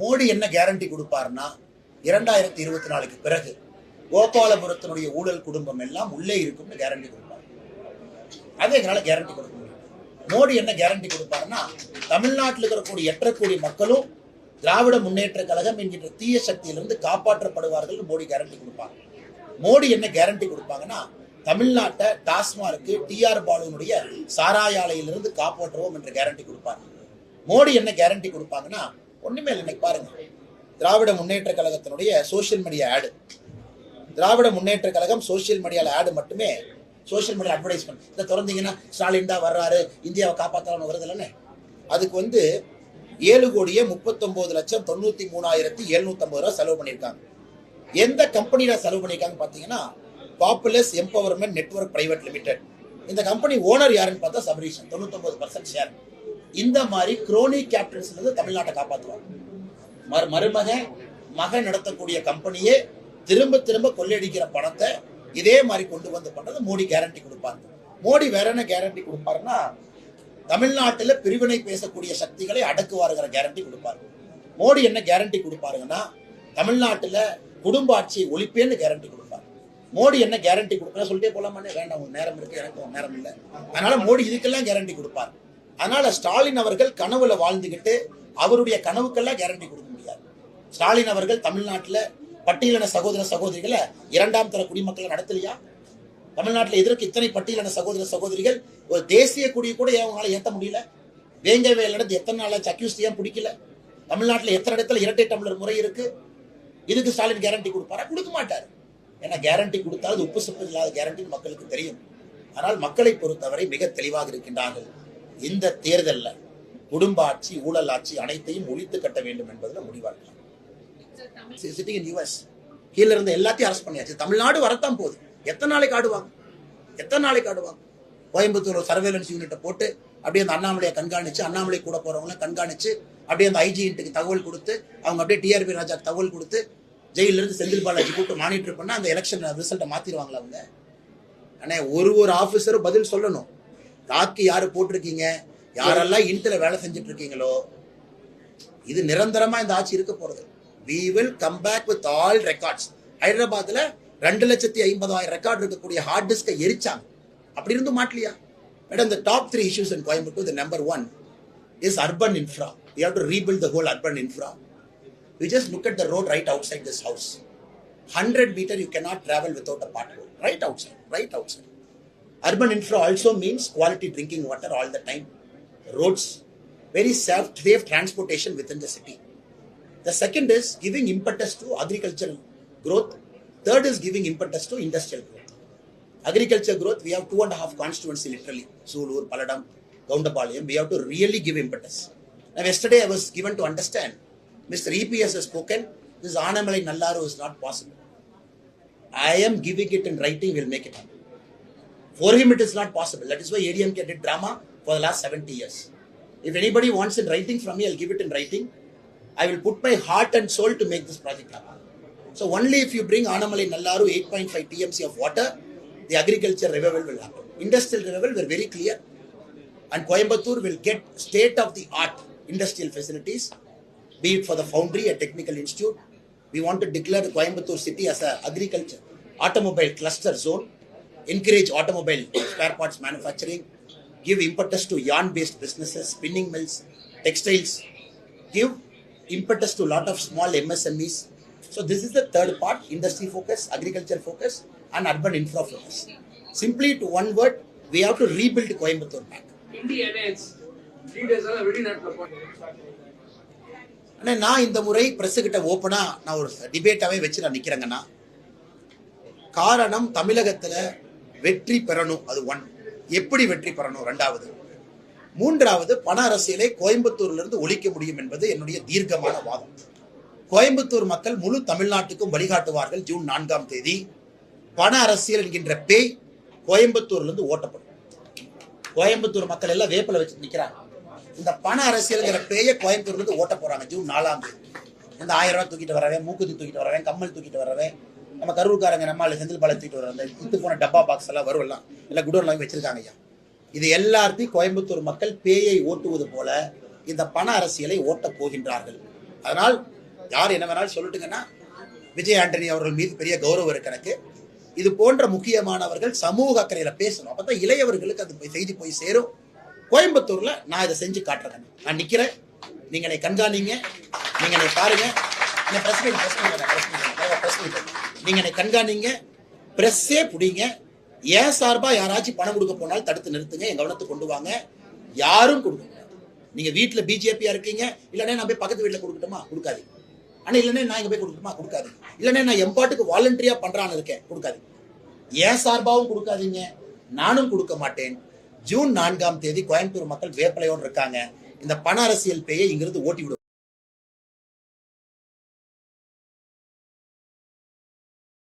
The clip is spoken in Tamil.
மோடி என்ன கேரண்டி கொடுப்பாருன்னா இரண்டாயிரத்தி இருபத்தி நாலுக்கு பிறகு கோபாலபுரத்தினுடைய ஊழல் குடும்பம் எல்லாம் உள்ளே இருக்கும்னு கேரண்டி கொடுப்பார். அது எங்களால் கேரண்டி கொடுக்க முடியும். மோடி என்ன கேரண்டி கொடுப்பாருன்னா தமிழ்நாட்டில் இருக்கக்கூடிய எட்டரை கோடி மக்களும் திராவிட முன்னேற்ற கழகம் என்கின்ற தீய சக்தியிலிருந்து காப்பாற்றப்படுவார்கள் மோடி கேரண்டி கொடுப்பாங்க மோடி என்ன கேரண்டி கொடுப்பாங்கன்னா தமிழ்நாட்டை டாஸ்மார்க்கு டிஆர் பாலுனுடைய சாராயாலையிலிருந்து காப்பாற்றுவோம் என்ற கேரண்டி கொடுப்பாங்க மோடி என்ன கேரண்டி கொடுப்பாங்கன்னா ஒன்றுமே இல்லை இன்னைக்கு பாருங்க. திராவிட முன்னேற்ற கழகத்தினுடைய சோஷியல் மீடியா ஆடு திராவிட முன்னேற்ற கழகம் சோஷியல் மீடியாவில் ஆடு மட்டுமே சோஷியல் மீடியா அட்வர்டைஸ்மெண்ட் இதை திறந்தீங்கன்னா ஸ்டாலின் தான் வர்றாரு இந்தியாவை காப்பாற்றலாம்னு வருது இல்லைன்னு அதுக்கு வந்து ஏழு கோடியே முப்பத்தொம்போது லட்சம் தொண்ணூற்றி மூணாயிரத்தி எழுநூத்தம்பது ரூபா செலவு பண்ணியிருக்காங்க. எந்த கம்பெனியில் செலவு பண்ணியிருக்காங்க பார்த்தீங்கன்னா populus empowerment network private limited இந்த கம்பெனி ஓனர் யாருன்னு பார்த்தா சபரீஷன் தொண்ணூத்தொம்பது பர்சன்ட் ஷேர் இந்த மாதிரி குரோனி கேபிட்டல்ஸ்ல இருந்து தமிழ்நாட்டை காப்பாற்றுவாங்க மறு மருமக மகன் நடத்தக்கூடிய கம்பெனியே திரும்ப திரும்ப கொள்ளையடிக்கிற பணத்தை இதே மாதிரி கொண்டு வந்து பண்றது மோடி கேரண்டி கொடுப்பாரு. மோடி வேற என்ன கேரண்டி கொடுப்பாருன்னா தமிழ்நாட்டில் பிரிவினை பேசக்கூடிய சக்திகளை அடக்குவாருங்கிற கேரண்டி கொடுப்பாரு. மோடி என்ன கேரண்டி கொடுப்பாருங்கன்னா தமிழ்நாட்டில் குடும்ப ஆட்சியை ஒழிப்பேன்னு கேரண்டி கொடுப்பாரு. மோடி என்ன கேரண்டி கொடுப்பா சொல்லிட்டே போலாமான்னு வேண்டாம் உங்க நேரம் இருக்கு எனக்கு உங்க நேரம் இல்லை. அதனால மோடி இதுக்கெல்லாம் கேரண்டி கொடுப்பார். அதனால ஸ்டாலின் அவர்கள் கனவுல வாழ்ந்துகிட்டு அவருடைய கனவுக்கெல்லாம் கேரண்டி கொடுக்க முடியாது. ஸ்டாலின் அவர்கள் தமிழ்நாட்டில் பட்டியலின சகோதர சகோதரிகளை இரண்டாம் தர குடிமக்களை நடத்தலையா? தமிழ்நாட்டில் எதற்கு இத்தனை பட்டியலின சகோதர சகோதரிகள் ஒரு தேசிய கொடியை கூட ஏன் அவங்களால ஏத்த முடியல? வேங்க வேலை நடந்து எத்தனை நாள் அக்யூஸ் ஏன் பிடிக்கல? தமிழ்நாட்டில் எத்தனை இடத்துல இரட்டை டம்ளர் முறை இருக்கு? இதுக்கு ஸ்டாலின் கேரண்டி கொடுப்பாரா? கொடுக்க மாட்டார். ஏன்னா கேரண்டி கொடுத்தால் அது உப்பு சப்பு இல்லாத கேரண்டி மக்களுக்கு தெரியும். ஆனால் மக்களை பொறுத்தவரை மிக தெளிவாக இருக்கின்றார்கள். இந்த தேர்தல்ல குடும்ப ஆட்சி ஊழல் ஆட்சி அனைத்தையும் ஒழித்து கட்ட வேண்டும் என்பதில் முடிவாக சிட்டிங் இன் யூஎஸ் கீழ இருந்த எல்லாத்தையும் அரெஸ்ட் பண்ணியாச்சு. தமிழ்நாடு வரத்தான் போகுது. எத்தனை நாளைக்கு ஆடுவாங்க? எத்தனை நாளைக்கு ஆடுவாங்க? கோயம்புத்தூர் சர்வேலன்ஸ் யூனிட்டை போட்டு அப்படியே அந்த அண்ணாமலையை கண்காணிச்சு அண்ணாமலை கூட போறவங்கள கண்காணிச்சு அப்படியே அந்த ஐஜிஎன்ட்டுக்கு தகவல் கொடுத்து அவங்க அப்படியே டிஆர்பி ராஜாக்கு தகவல் கொடுத்து ஜெயில இருந்து செந்தில் பாலாஜி கூப்பிட்டு மானிட்டர் பண்ணா அந்த எலெக்ஷன் ரிசல்ட்டை மாத்திடுவாங்களா அவங்க? அண்ணே ஒரு ஒரு ஆபீசரும் பதில் சொல்லணும். தாக்கு யாரு போட்டிருக்கீங்க யாரெல்லாம் இன்ட்ல வேலை செஞ்சுட்டு இருக்கீங்களோ இது நிரந்தரமா இந்த ஆட்சி இருக்க போறது we will come back with all records ஹைதராபாத்ல ரெண்டு லட்சத்தி ஐம்பதாயிரம் ரெக்கார்டு இருக்கக்கூடிய ஹார்ட் டிஸ்கை எரிச்சாங்க அப்படி இருந்து மாட்டலையா மேடம் இந்த top three issues in Coimbatore the number one is urban infra we have to rebuild the whole urban infra we just look at the road right outside this house hundred metre you cannot travel without a bad road right outside right outside urban infra also means quality drinking water all the time. Roads very safe transportation within the city. The second is giving impetus to agricultural growth. Third is giving impetus to industrial growth. Agriculture growth we have two and a half constituency literally. Sulur, Paladam, Gaundapalayam we have to really give impetus. Now yesterday I was given to understand Mr. EPS has spoken this Anamalai Nallaru is not possible. I am giving it in writing we'll make it happen for him, it is not possible. That is why ADMK did drama for the last 70 years. If anybody wants in writing from me, I'll give it in writing. I will put my heart and soul to make this project happen. So only if you bring Anamalai Nallaru 8.5 TMC of water, the agriculture revival will happen. Industrial revival, we're very clear. And Coimbatore will get state of the art industrial facilities, be it for the foundry, a technical institute. We want to declare Coimbatore city as a agriculture automobile cluster zone encourage automobile spare parts manufacturing, give impetus to yarn based businesses, spinning mills, textiles, give impetus to a lot of small MSMEs. So, this is the third part industry focus, agriculture focus, and urban infra focus. Simply to one word, we have to rebuild Coimbatore back. இந்திய அலையன்ஸ் லீடர்ஸ் எல்லாம் வெளிநாட்டுல போய் ஆனால் நான் இந்த முறை பிரஸ் கிட்ட ஓப்பனா நான் ஒரு டிபேட்டாவே வச்சு நான் நிக்கிறேங்கன்னா காரணம் தமிழகத்துல வெற்றி பெறணும் அது ஒன் எப்படி வெற்றி பெறணும்? ரெண்டாவது மூன்றாவது பண அரசியலை கோயம்புத்தூர்ல இருந்து ஒழிக்க முடியும் என்பது என்னுடைய தீர்க்கமான வாதம். கோயம்புத்தூர் மக்கள் முழு தமிழ்நாட்டுக்கும் வழிகாட்டுவார்கள் ஜூன் நான்காம் தேதி. பண அரசியல் என்கின்ற பேய் கோயம்புத்தூர்ல இருந்து ஓட்டப்படும். கோயம்புத்தூர் மக்கள் எல்லாம் வேப்பில வச்சு நிக்கிறாங்க. இந்த பண அரசியல்ங்கிற பேய கோயம்புத்தூர்ல இருந்து ஓட்ட போறாங்க ஜூன் நாலாம் தேதி. இந்த ஆயிரம் ரூபாய் தூக்கிட்டு வரவேன் மூக்குத்தி தூக்கிட்டு வரவேன் கம்மல் தூக்கிட்டு வரவேன் நம்ம கரூர்காரங்க நம்மால செந்தில் பாலை தூக்கிட்டு வர அந்த இத்து போன டப்பா பாக்ஸ் எல்லாம் வருவலாம் எல்லாம் குடோன்ல வாங்கி வச்சிருக்காங்க ஐயா. இது எல்லாத்தையும் கோயம்புத்தூர் மக்கள் பேயை ஓட்டுவது போல இந்த பண அரசியலை ஓட்டப் போகின்றார்கள். அதனால் யார் என்ன வேணாலும் சொல்லட்டுங்கன்னா விஜய் ஆண்டனி அவர்கள் மீது பெரிய கௌரவம் இருக்கு எனக்கு. இது போன்ற முக்கியமானவர்கள் சமூக அக்கறையில் பேசணும். அப்பதான் இளையவர்களுக்கு அது போய் செய்தி போய் சேரும். கோயம்புத்தூர்ல நான் இதை செஞ்சு காட்டுறேன். நான் நிக்கிறேன். நீங்க என்னை கண்காணிங்க. நீங்க என்னை பாருங்க. Press meet press meet meet meet நீங்க என்னை கண்காணிங்க பிரஸ்ஸே பிடிங்க. ஏன் சார்பா யாராச்சும் பணம் கொடுக்க போனாலும் தடுத்து நிறுத்துங்க என் கவனத்துக்கு கொண்டு வாங்க. யாரும் கொடுக்க கூடாது. நீங்க வீட்டுல பிஜேபியா இருக்கீங்க இல்லைன்னா நான் போய் பக்கத்து வீட்டுல கொடுக்கட்டுமா? கொடுக்காதீங்க ஆனா இல்லைன்னா நான் இங்க போய் கொடுக்கட்டுமா? கொடுக்காது. இல்லைன்னா நான் எம்பாட்டுக்கு வாலண்டரியா பண்றான்னு இருக்கேன் கொடுக்காது. ஏன் சார்பாவும் கொடுக்காதீங்க. நானும் கொடுக்க மாட்டேன். ஜூன் நான்காம் தேதி கோயம்புத்தூர் மக்கள் வேப்பலையோடு இருக்காங்க. இந்த பண அரசியல் பேயை இங்கிருந்து ஓட்டி விடும்